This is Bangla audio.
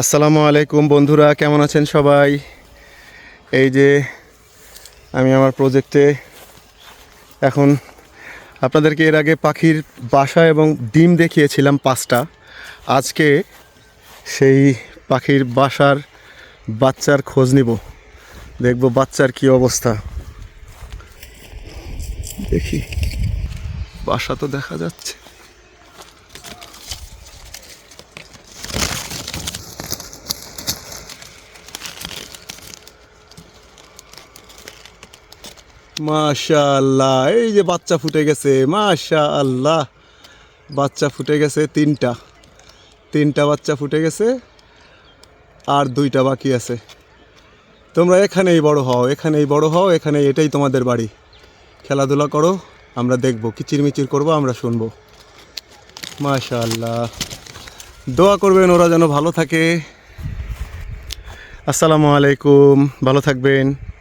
আসসালামু আলাইকুম বন্ধুরা, কেমন আছেন সবাই? এই যে আমি আমার প্রজেক্টে এখন আপনাদেরকে এর আগে পাখির বাসা এবং ডিম দেখিয়েছিলাম পাঁচটা। আজকে সেই পাখির বাসার বাচ্চার খোঁজ নিব। দেখব বাচ্চার কি অবস্থা। দেখি, বাসা তো দেখা যাচ্ছে। মাশাআল্লাহ, এই যে বাচ্চা ফুটে গেছে, মাশাআল্লাহ। বাচ্চা ফুটে গেছে তিনটা। তিনটা বাচ্চা ফুটে গেছে, আর দুইটা বাকি আছে। তোমরা এখানেই বড় হও, এখানেই বড় হও এখানে এটাই তোমাদের বাড়ি। খেলাধুলা করো, আমরা দেখব, কিচিরমিচির করব, আমরা শুনব। মাশাআল্লাহ। দোয়া করবেন ওরা যেন ভালো থাকে। আসসালামু আলাইকুম, ভালো থাকবেন।